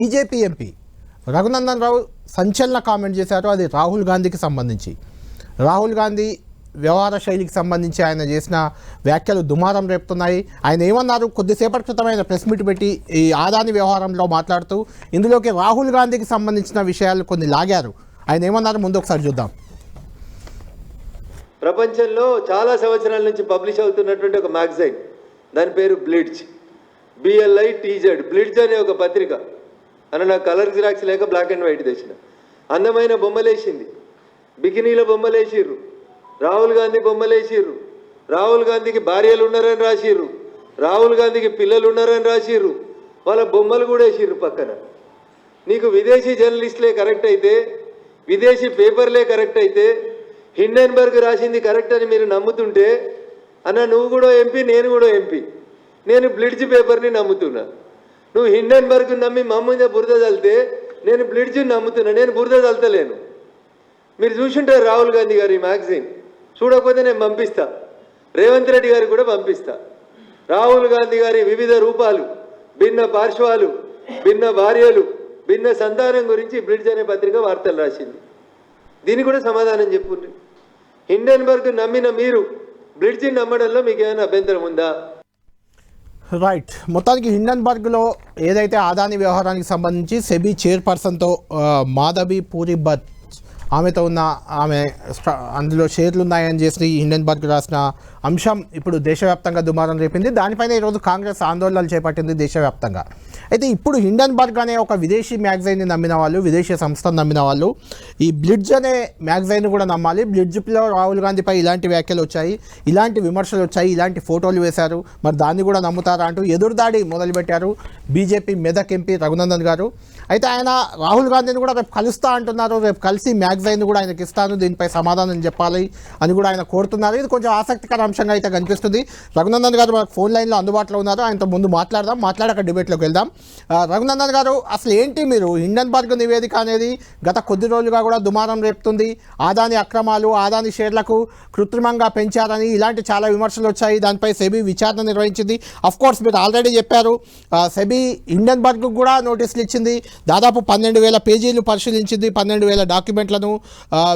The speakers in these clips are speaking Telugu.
బీజేపీ ఎంపీ రఘునందన్ రావు సంచలన కామెంట్ చేశారు. అది రాహుల్ గాంధీకి సంబంధించి. రాహుల్ గాంధీ వ్యవహార శైలికి సంబంధించి ఆయన చేసిన వ్యాఖ్యలు దుమారం రేపుతున్నాయి. ఆయన ఏమన్నారు? కొద్దిసేపటి క్రితం ఆయన ప్రెస్ మీట్ పెట్టి ఈ ఆదాని వ్యవహారంలో మాట్లాడుతూ ఇందులోకి రాహుల్ గాంధీకి సంబంధించిన విషయాలు కొన్ని లాగారు. ఆయన ఏమన్నారు? ముందు ఒకసారి చూద్దాం. ప్రపంచంలో చాలా సంవత్సరాల నుంచి పబ్లిష్ అవుతున్నటువంటి ఒక మ్యాగజైన్. దాని పేరు బ్లిడ్జ్. బిఎల్ఐ టీజెడ్ బ్లిడ్జ్ అనే ఒక పత్రిక. అని నాకు కలర్ జిరాక్స్ లేక బ్లాక్ అండ్ వైట్ తెచ్చిన. అందమైన బొమ్మలేసింది. బికినీల బొమ్మలేసిర్రు. రాహుల్ గాంధీ బొమ్మలేసిర్రు. రాహుల్ గాంధీకి భార్యలు ఉన్నారని రాసిర్రు. రాహుల్ గాంధీకి పిల్లలు ఉన్నారని రాసిర్రు. వాళ్ళ బొమ్మలు కూడా వేసిర్రు పక్కన. నీకు విదేశీ జర్నలిస్టులే కరెక్ట్ అయితే విదేశీ పేపర్లే కరెక్ట్ అయితే హిండెన్బర్గ్ రాసింది కరెక్ట్ అని మీరు నమ్ముతుంటే అన్న నువ్వు కూడా ఎంపీ నేను కూడా ఎంపీ. నేను బ్లిడ్జ్ పేపర్ని నమ్ముతున్నా. నువ్వు హిండెన్బర్గ్ నమ్మి మా మీద బురద చల్లితే నేను బ్లిడ్జ్ని నమ్ముతున్నా నేను బురద చల్తలేను మీరు చూసుంటారు రాహుల్ గాంధీ గారి మ్యాగజైన్. చూడకపోతే నేను పంపిస్తా. రేవంత్ రెడ్డి గారికి కూడా పంపిస్తా. రాహుల్ గాంధీ గారి వివిధ రూపాలు భిన్న పార్శ్వాలు భిన్న భార్యలు భిన్న సంతానం గురించి బ్రిడ్జ్ అనే పత్రిక వార్తలు రాసింది. దీనికి కూడా సమాధానం చెప్పుండ్రి హిండెన్బర్గ్ నమ్మిన మీరు బ్రిడ్జిని నమ్మడంలో మీకు ఏమైనా అభ్యంతరం ఉందా? రైట్ మొత్తానికి హిండన్బర్గ్లో ఏదైతే ఆదాని వ్యవహారానికి సంబంధించి సెబీ చైర్పర్సన్తో మాధవి పూరి భట్ ఆమెతో ఉన్న ఆమె అందులో షేర్లు ఉన్నాయని చేసి హిండెన్బర్గ్ రాసిన అంశం ఇప్పుడు దేశవ్యాప్తంగా దుమారం రేపింది. దానిపైన ఈరోజు కాంగ్రెస్ ఆందోళనలు చేపట్టింది దేశవ్యాప్తంగా. అయితే ఇప్పుడు హిండన్బర్గ్ అనే ఒక విదేశీ మ్యాగజైన్ని నమ్మిన వాళ్ళు విదేశీ సంస్థను నమ్మిన వాళ్ళు ఈ బ్లిడ్జ్ అనే మ్యాగజైన్ కూడా నమ్మాలి. బ్లిడ్జ్లో రాహుల్ గాంధీపై ఇలాంటి వ్యాఖ్యలు వచ్చాయి ఇలాంటి విమర్శలు వచ్చాయి ఇలాంటి ఫోటోలు వేశారు. మరి దాన్ని కూడా నమ్ముతారా అంటూ ఎదురుదాడి మొదలుపెట్టారు బీజేపీ మెదక్ ఎంపీ రఘునందన్ గారు. అయితే ఆయన రాహుల్ గాంధీని కూడా రేపు కలుస్తా అంటున్నారు. రేపు కలిసి మ్యాగజైన్ కూడా ఆయనకి ఇస్తాను. దీనిపై సమాధానం చెప్పాలి అని కూడా ఆయన కోరుతున్నారు. ఇది కొంచెం ఆసక్తికర అంశంగా అయితే కనిపిస్తుంది. రఘునందన్ గారు మనకు ఫోన్ లైన్లో అందుబాటులో ఉన్నారు. ఆయనతో ముందు మాట్లాడదాం. మాట్లాడక డిబేట్లోకి వెళ్దాం. రఘునందన్ గారు అసలు ఏంటి మీరు? హిండన్బర్గ్ నివేదిక అనేది గత కొద్ది రోజులుగా కూడా దుమారం రేపుతుంది. ఆదాని అక్రమాలు ఆదాని షేర్లకు కృత్రిమంగా పెంచారని ఇలాంటి చాలా విమర్శలు వచ్చాయి. దానిపై సెబీ విచారణ నిర్వహించింది. అఫ్ కోర్స్ మీరు ఆల్రెడీ చెప్పారు. సెబీ హిండన్బర్గ్ కూడా నోటీసులు ఇచ్చింది. దాదాపు పన్నెండు వేల పేజీలు పరిశీలించింది పన్నెండు వేల డాక్యుమెంట్లను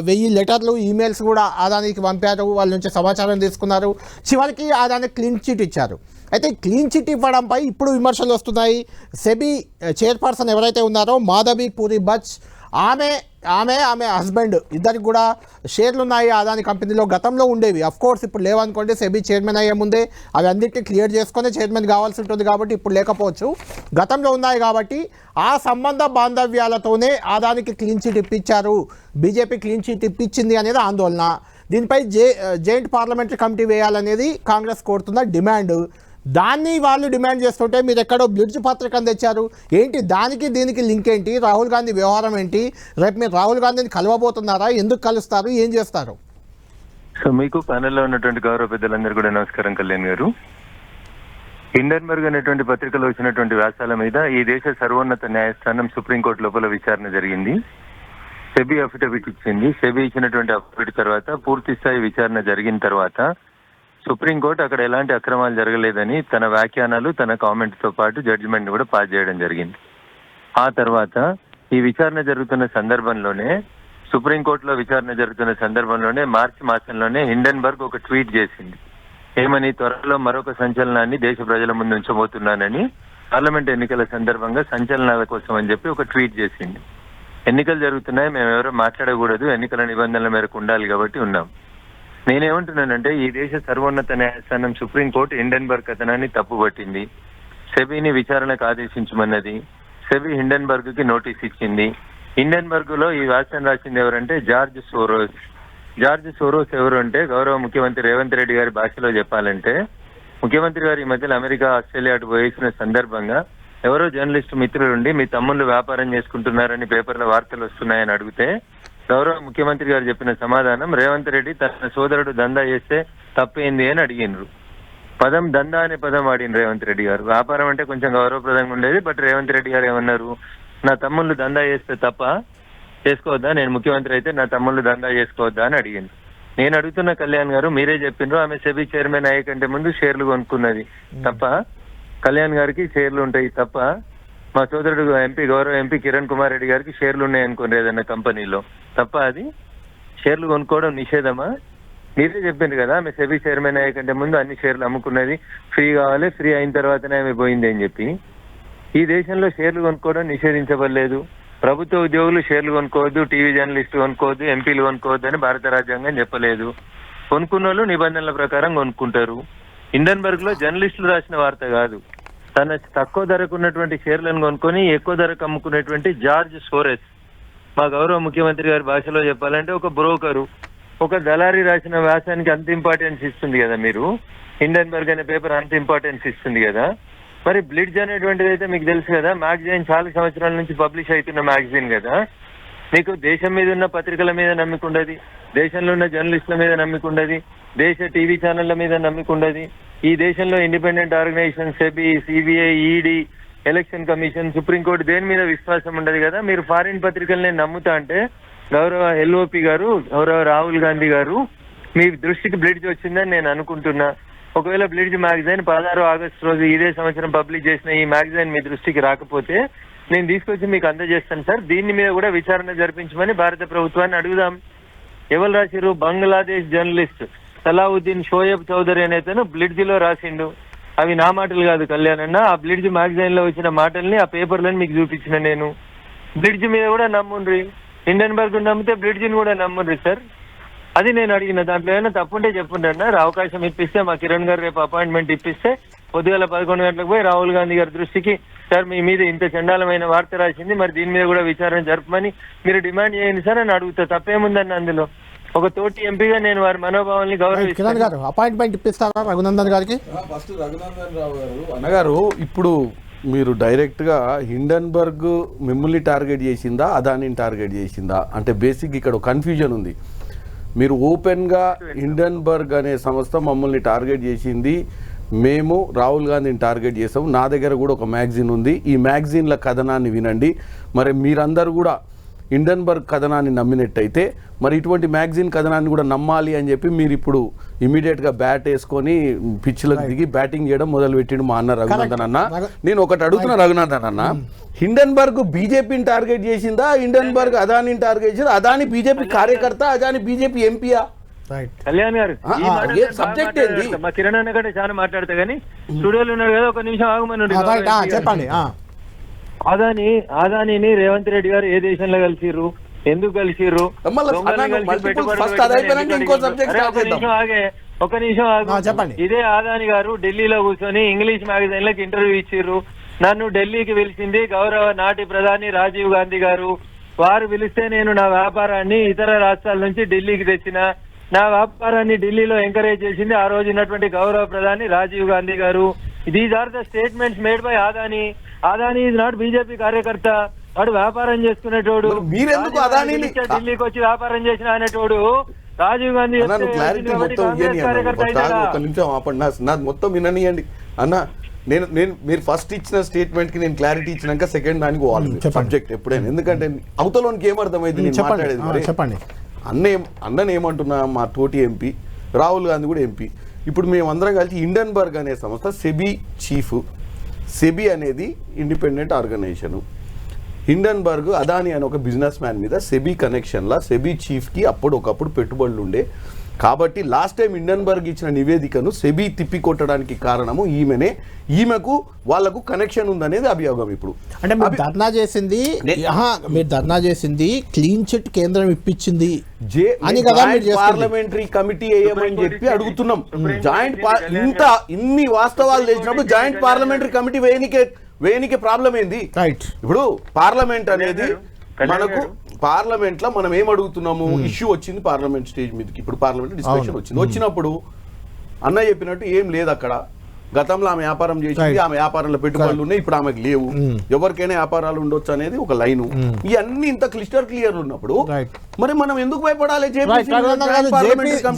వెయ్యి లెటర్లు ఈమెయిల్స్ కూడా ఆదానికి పంపారు. వాళ్ళ నుంచి సమాచారం తీసుకున్నారు. చివరికి ఆదానికి క్లీన్ చిట్ ఇచ్చారు. అయితే క్లీన్ చిట్ ఇవ్వడంపై ఇప్పుడు విమర్శలు వస్తున్నాయి. సెబీ చైర్పర్సన్ ఎవరైతే ఉన్నారో మాధవి పూరి బచ్ ఆమె ఆమె ఆమె హస్బెండ్. ఇద్దరికి కూడా షేర్లు ఉన్నాయి అదాని కంపెనీలో గతంలో ఉండేవి. అఫ్ కోర్స్ ఇప్పుడు లేవనుకోండి సెబీ చైర్మన్ అయ్యే ముందే అవి అన్నిటినీ క్లియర్ చేసుకొని చైర్మన్ కావాల్సి ఉంటుంది కాబట్టి ఇప్పుడు లేకపోవచ్చు. గతంలో ఉన్నాయి కాబట్టి ఆ సంబంధ బాంధవ్యాలతోనే ఆదానికి క్లీన్ చీట్ ఇప్పించారు. బీజేపీ క్లీన్ చీట్ ఇప్పించింది అనేది ఆందోళన. దీనిపై జే జాయింట్ పార్లమెంటరీ కమిటీ వేయాలనేది కాంగ్రెస్ కోరుతున్న డిమాండ్. దాన్ని వాళ్ళు డిమాండ్ చేస్తుంటే మీరు ఎక్కడో బ్లిడ్జ్ పత్రికను తెచ్చారు. ఏంటి దానికి దీనికి లింక్ ఏంటి? రాహుల్ గాంధీ వ్యవహారం ఏంటి? రేపు మీరు రాహుల్ గాంధీని కలవబోతున్నారా? ఎందుకు కలుస్తారు? ఏం చేస్తారు? సో మీకు ప్యానెల్లో ఉన్నటువంటి గౌరవ పెద్దలందరూ కూడా నమస్కారం కళ్యాణ్ గారు. హిండన్బర్గ్ అనేటువంటి పత్రికలో వచ్చినటువంటి వ్యాసాల మీద ఈ దేశ సర్వోన్నత న్యాయస్థానం సుప్రీంకోర్టు లోపల విచారణ జరిగింది. సెబీ అఫిడవిట్ ఇచ్చింది. సెబీ ఇచ్చినటువంటి అఫిడవిట్ తర్వాత పూర్తి స్థాయి విచారణ జరిగిన తర్వాత సుప్రీంకోర్టు అక్కడ ఎలాంటి అక్రమాలు జరగలేదని తన వ్యాఖ్యానాలు తన కామెంట్స్తో పాటు జడ్జిమెంట్ కూడా పాస్ చేయడం జరిగింది. ఆ తర్వాత ఈ విచారణ జరుగుతున్న సందర్భంలోనే సుప్రీంకోర్టులో విచారణ జరుగుతున్న సందర్భంలోనే మార్చి మాసంలోనే హిండన్బర్గ్ ఒక ట్వీట్ చేసింది. ఏమని త్వరలో మరొక సంచలనాన్ని దేశ ప్రజల ముందు ఉంచబోతున్నానని పార్లమెంట్ ఎన్నికల సందర్భంగా సంచలనాల కోసం అని చెప్పి ఒక ట్వీట్ చేసింది. ఎన్నికలు జరుగుతున్నాయి మేము ఎవరో మాట్లాడకూడదు ఎన్నికల నిబంధనల మేరకు ఉండాలి కాబట్టి ఉన్నాం. నేనేమంటున్నానంటే ఈ దేశ సర్వోన్నత న్యాయస్థానం సుప్రీంకోర్టు హిండెన్బర్గ్ కథనాన్ని తప్పుపట్టింది. సెబీని విచారణకు ఆదేశించమన్నది సెబీ హిండెన్బర్గ్కి నోటీస్ ఇచ్చింది. హిండెన్బర్గ్లో ఈ వ్యాసం రాసింది ఎవరంటే జార్జ్ సోరోస్. జార్జ్ సోరోస్ ఎవరు అంటే గౌరవ ముఖ్యమంత్రి రేవంత్ రెడ్డి గారి భాషలో చెప్పాలంటే ముఖ్యమంత్రి గారు ఈ మధ్యలో అమెరికా ఆస్ట్రేలియా అటు పోయేసిన సందర్భంగా ఎవరో జర్నలిస్ట్ మిత్రులుండి మీ తమ్ముళ్ళు వ్యాపారం చేసుకుంటున్నారని పేపర్లో వార్తలు వస్తున్నాయని అడిగితే గౌరవ ముఖ్యమంత్రి గారు చెప్పిన సమాధానం రేవంత్ రెడ్డి తన సోదరుడు దందా చేస్తే తప్పేంది అని అడిగినరు పదం దందా అనే పదం వాడిన రేవంత్ రెడ్డి గారు. వ్యాపారం అంటే కొంచెం గౌరవప్రదంగా ఉండేది బట్ రేవంత్ రెడ్డి గారు ఏమన్నారు నా తమ్ముళ్ళు దందా చేస్తే తప్ప చేసుకోవద్దా నేను ముఖ్యమంత్రి అయితే నా తమ్ముళ్ళు దందా చేసుకోవద్దా అని అడిగింది నేను అడుగుతున్న కళ్యాణ్ గారు మీరే చెప్పిండ్రు ఆమె సెబీ చైర్మన్ అయ్యే కంటే ముందు షేర్లు కొనుక్కున్నది తప్ప కళ్యాణ్ గారికి షేర్లు ఉంటాయి తప్ప మా సోదరుడు ఎంపీ గౌరవ ఎంపీ కిరణ్ కుమార్ రెడ్డి గారికి షేర్లు ఉన్నాయనుకోండి ఏదైనా కంపెనీలో. తప్ప అది షేర్లు కొనుక్కోవడం నిషేధమా? మీరే చెప్పింది కదా ఆమె సెబీ చైర్మన్ అయ్యే కంటే ముందు అన్ని షేర్లు అమ్ముకున్నది. ఫ్రీ కావాలి ఫ్రీ అయిన తర్వాతనే ఆమె పోయింది అని చెప్పి. ఈ దేశంలో షేర్లు కొనుక్కోవడం నిషేధించబడలేదు. ప్రభుత్వ ఉద్యోగులు షేర్లు కొనుక్కోవద్దు టీవీ జర్నలిస్టు కొనుక్కోవద్దు ఎంపీలు కొనుక్కోవద్దు అని భారత రాజ్యాంగం చెప్పలేదు. కొనుక్కున్న వాళ్ళు నిబంధనల ప్రకారం కొనుక్కుంటారు. ఇండన్బర్గ్లో జర్నలిస్టులు రాసిన వార్త కాదు. తన తక్కువ ధరకు ఉన్నటువంటి షేర్లను కొనుక్కొని ఎక్కువ ధరకు అమ్ముకునేటువంటి జార్జ్ సోరెస్. మా గౌరవ ముఖ్యమంత్రి గారి భాషలో చెప్పాలంటే ఒక బ్రోకరు. ఒక దళారి రాసిన వ్యాసానికి అంత ఇంపార్టెన్స్ ఇస్తుంది కదా మీరు? హిండన్బర్గ్ అనే పేపర్ అంత ఇంపార్టెన్స్ ఇస్తుంది కదా? మరి బ్లిడ్జ్ అనేటువంటిది అయితే మీకు తెలుసు కదా? మ్యాగజైన్ చాలా సంవత్సరాల నుంచి పబ్లిష్ అవుతున్న మ్యాగజైన్ కదా? మీకు దేశం మీద ఉన్న పత్రికల మీద నమ్మికుండది దేశంలో ఉన్న జర్నలిస్టుల మీద నమ్మికుండది దేశ టీవీ ఛానళ్ళ మీద నమ్మికుండది ఈ దేశంలో independent organisation SEBI CBI ED election commission supreme court దేని మీద విశ్వాసం ఉండదు కదా? మీరు ఫారిన్ పత్రికల్ని నమ్ముతా అంటే గౌరవ ఎల్ఓపి గారు గౌరవ రాహుల్ గాంధీ గారు మీ దృష్టికి బ్లిడ్జ్ వచ్చిందని నేను అనుకుంటున్నా. ఒకవేళ బ్లిడ్జ్ మ్యాగజైన్ పదహారు ఆగస్టు రోజు ఇదే సంవత్సరం పబ్లిష్ చేసిన ఈ మ్యాగజైన్ మీ దృష్టికి రాకపోతే నేను తీసుకొచ్చి మీకు అందజేస్తాను సార్. దీని మీద కూడా విచారణ జరిపించమని భారత ప్రభుత్వాన్ని అడుగుదాం. ఎవరు రాసిరు బంగ్లాదేశ్ జర్నలిస్ట్ సలావుద్దీన్ షోయబ్ చౌదరి అనేతను బ్లిడ్జ్లో రాసిండు. అవి నా మాటలు కాదు కళ్యాణ్ అన్న. ఆ బ్లిడ్జ్ మ్యాగజైన్లో వచ్చిన మాటల్ని ఆ పేపర్లను మీకు చూపించిన నేను. బ్లిడ్జ్ మీద కూడా నమ్ముండ్రి. హిండన్బర్గ్ నమ్మితే బ్లిడ్జిని కూడా నమ్ముండ్రి సార్. అది నేను అడిగిన దాంట్లో ఏమైనా తప్పుంటే చెప్పండి అవకాశం ఇప్పిస్తే మా కిరణ్ గారు రేపు అపాయింట్మెంట్ ఇప్పిస్తే పొద్దుగల పదకొండు గంటలకు పోయి రాహుల్ గాంధీ గారి దృష్టికి సార్ మీ మీద ఇంత చండాలమైన వార్త రాసింది మరి దీని మీద కూడా విచారణ జరపమని మీరు డిమాండ్ చేయండి సార్ అని అడుగుతా. తప్పేముందండి అందులో? ఒక తోటి ఎంపీగా నేను వారి మనోభావాల్ని కిరణ్ గౌరవిస్తాను గారు అపాయింట్మెంట్ ఇప్పిస్తారా రఘునందన్ గారికి? ఫస్ట్ రఘునందన్ రావు గారు అన్నగారు ఇప్పుడు మీరు డైరెక్ట్గా హిండన్బర్గ్ మిమ్మల్ని టార్గెట్ చేసిందా అదానిని టార్గెట్ చేసిందా? అంటే బేసిక్ ఇక్కడ కన్ఫ్యూజన్ ఉంది. మీరు ఓపెన్గా హిండన్బర్గ్ అనే సంస్థ మమ్మల్ని టార్గెట్ చేసింది మేము రాహుల్ గాంధీని టార్గెట్ చేసాము నా దగ్గర కూడా ఒక మ్యాగజైన్ ఉంది. ఈ మ్యాగజైన్ల కథనాన్ని వినండి. మరి మీరందరూ కూడా హిండన్బర్గ్ కథనాన్ని నమ్మినట్టయితే మరి ఇటువంటి మ్యాగజైన్ కథనాన్ని కూడా నమ్మాలి అని చెప్పి మీరు ఇప్పుడు ఇమీడియట్గా బ్యాట్ వేసుకొని పిచ్లకు దిగి బ్యాటింగ్ చేయడం మొదలు పెట్టిండు మా అన్న రఘునందన్ అన్న. నేను ఒకటి అడుగుతున్నా రఘునందన్ అన్న. హిండన్బర్గ్ బీజేపీని టార్గెట్ చేసిందా? హిండన్బర్గ్ అదానిని టార్గెట్ చేసిందా? అదాని బీజేపీ కార్యకర్త అదాని బీజేపీ ఎంపీయా? కళ్యాణ్ గారు ఏంది? మాట్లాడతా. మా కిరణ్ అన్న కంటే చాలా మాట్లాడతా కానీ స్టూడియోలో ఉన్నాడు కదా ఒక నిమిషం ఆగమని చెప్పండి ఆ. ఆదాని ఆదానిని రేవంత్ రెడ్డి గారు ఏ దేశంలో కలిసిర్రు ఎందుకు కలిసిర్రు ఒక. నిమిషం ఆగే ఒక నిమిషం ఆగు. ఆ, చెప్పండి. ఇదే ఆదాని గారు ఢిల్లీలో కూర్చొని ఇంగ్లీష్ మ్యాగజైన్లకు ఇంటర్వ్యూ ఇచ్చిర్రు నన్ను ఢిల్లీకి పిలిచింది గౌరవ నాటి ప్రధాని రాజీవ్ గాంధీ గారు వారు పిలిస్తే నేను నా వ్యాపారాన్ని ఇతర రాష్ట్రాల నుంచి ఢిల్లీకి తెచ్చిన నా వ్యాపారాన్ని ఢిల్లీలో ఎంకరేజ్ చేసింది ఆ రోజు ఉన్నటువంటి గౌరవ ప్రధాని రాజీవ్ గాంధీ గారు. These are the statements made by Adani Adani is not BJP కార్యకర్త. వాడు వ్యాపారం చేసుకునేటోడు మరి మీరెందుకు పిలిస్తే ఢిల్లీకి వచ్చి వ్యాపారం చేసిన అనేటోడు రాజీవ్ గాంధీ క్లారిటీ మొత్తం? ఒక నిమిషం ఆపండి. నాది మొత్తం విననియండి. అన్న నేను నేను మీరు ఫస్ట్ ఇచ్చిన స్టేట్మెంట్కి నేను క్లారిటీ ఇచ్చినాక సెకండ్ దానికి చెప్పండి. సబ్జెక్ట్ ఎప్పుడైనా. ఎందుకంటే అవతలోనికి ఏమర్థమైంది నేను మాట్లాడేది చెప్పండి. అన్న ఏం అన్నని ఏమంటున్నా మా తోటి ఎంపీ రాహుల్ గాంధీ కూడా ఎంపీ ఇప్పుడు మేము అందరం కలిసి ఇండన్బర్గ్ అనే సంస్థ సెబీ చీఫ్ సెబీ అనేది ఇండిపెండెంట్ ఆర్గనైజేషను. హిండన్బర్గ్ అదాని అనే ఒక బిజినెస్ మ్యాన్ మీద సెబీ కనెక్షన్లా సెబీ చీఫ్కి అప్పుడు ఒకప్పుడు పెట్టుబడులు ఉండే కాబట్టి లాస్ట్ టైం ఇండన్బర్గ్ ఇచ్చిన నివేదికను సెబీ తిప్పికొట్టడానికి కారణము ఈమెనే. ఈమెకు వాళ్ళకు కనెక్షన్ ఉందనేది అభియోగం ఇప్పుడు. అంటే మీరు ధర్నా చేసింది మీరు ధర్నా చేసింది క్లీన్ చిట్ కేంద్రం ఇప్పించింది జే అని కదా మీరు చేస్తుంది. పార్లమెంటరీ కమిటీ వేయమని చెప్పి అడుగుతున్నాం. జాయింట్ కళ్యాణ్ ఇంత ఇన్ని వాస్తవాలు తెలిసినప్పుడు జాయింట్ పార్లమెంటరీ కమిటీ వేయనికే వేయనికే ప్రాబ్లం ఏంది? రైట్ ఇప్పుడు పార్లమెంట్ అనేది మనకు పార్లమెంట్లో మనం ఏం అడుగుతున్నాము? ఇష్యూ వచ్చింది పార్లమెంట్ స్టేజ్ మీదకి. ఇప్పుడు పార్లమెంట్ డిస్కషన్. వచ్చింది. వచ్చినప్పుడు అన్న చెప్పినట్టు ఏం లేదు అక్కడ. గతంలో ఆమె వ్యాపారం చేసింది. ఆమె వ్యాపారంలో పెట్టుబడులు ఉన్నాయి ఇప్పుడు ఆమెకు లేవు. ఎవరికైనా వ్యాపారాలు ఉండొచ్చు అనేది ఒక లైను. ఇవన్నీ ఇంత క్లిస్టర్ క్లియర్ ఉన్నప్పుడు. మరి మనం ఎందుకు భయపడాలి?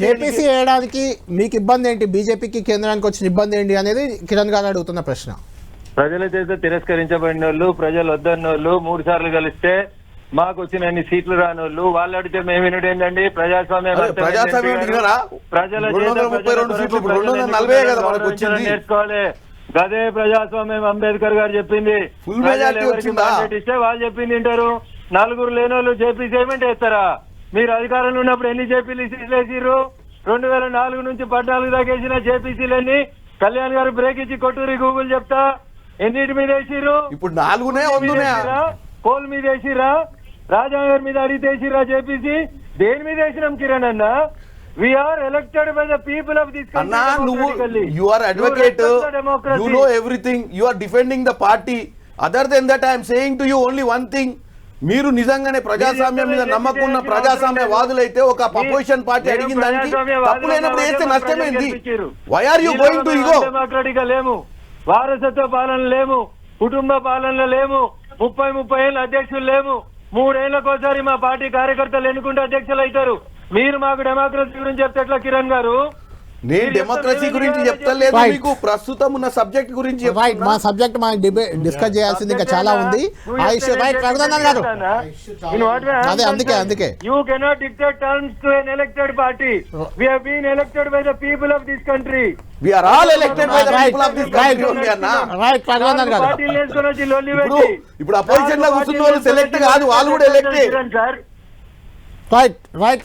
జేపీసీ వేయడానికి మీకు ఇబ్బంది ఏంటి? బీజేపీకి కేంద్రానికి వచ్చిన ఇబ్బంది ఏంటి అనేది కిరణ్ గారు అడుగుతున్న ప్రశ్న. ప్రజల చేత తిరస్కరించబడిన వాళ్ళు ప్రజలు వద్దన్న వాళ్ళు మూడు సార్లు కలిస్తే మాకు వచ్చిన అన్ని సీట్లు రాని వాళ్ళు వాళ్ళు అడిగితే మేము వినడం ఏంటండి? ప్రజాస్వామ్యం? ప్రజల. నేర్చుకోవాలి. గదే ప్రజాస్వామ్యం అంబేద్కర్ గారు చెప్పింది. ఇస్తే వాళ్ళు చెప్పింది వింటారు నలుగురు లేనోళ్ళు జేపీ చేయమంటే వేస్తారా? మీరు అధికారంలో ఉన్నప్పుడు ఎన్ని జేపీలు వేసిర్రు? రెండు వేల నాలుగు నుంచి పద్నాలుగు దాకా వేసిన జేపీసీలన్నీ కళ్యాణ్ గారు బ్రేక్ ఇచ్చి కొట్టూరి గూగుల్ చెప్తా. ఎన్నిటి మీద వేసిర్రు? ఇప్పుడు నాలుగునే కోల్ మీద వేసిరా రాజానగర్ మీద అడిగితే వేసిరా జేపీసీ? దేని మీద వేసినాం కిరణ్ అన్న? We are elected by the people of this అన్నా నువ్వు you are advocate you know everything you are defending the party other than that I'm saying to you only one thing మీరు నిజంగానే ప్రజాస్వామ్యం మీద నమ్మకం ఉన్న ప్రజాస్వామ్య వాదులైతే ఒక అపోజిషన్ పార్టీ అడిగిన దానికి తప్పు లేనప్పుడు వేస్తే నష్టమైంది? Why are you going to ego democratic లేము. వారసత్వ పాలన లేము. కుటుంబ పాలన లేము. ముప్పై ముప్పై ఏళ్ళ అధ్యక్షులు లేము. మూడేళ్ళకోసారి మా పార్టీ కార్యకర్తలు ఎన్నుకుంటే అధ్యక్షులు అవుతారు మీరు మాకు డెమోక్రసీ గురించి చెప్తే ఎట్లా కిరణ్ గారు? నేను డెమోక్రసీ గురించి చెప్తలేదు. మీకు ప్రస్తుతం ఉన్న సబ్జెక్ట్ గురించి రైట్. మా సబ్జెక్ట్ డిబేట్ డిస్కస్ చేయాల్సింది ఇంకా చాలా ఉంది ఆయుష్ రైట్ రఘునందన్ గారు అదే, అందుకే, అందుకే. You cannot dictate terms to an elected party we have been elected by the people of this country by the Right. people of this Right. country only అన్నా. రైట్ రఘునందన్ గారు ఇప్పుడు ఇప్పుడు అపోజిషన్లో కూర్చున్న వాళ్ళు సెలెక్ట్ కాదు వాళ్ళు కూడా ఎలక్టెడ్ సార్ రైట్ రైట్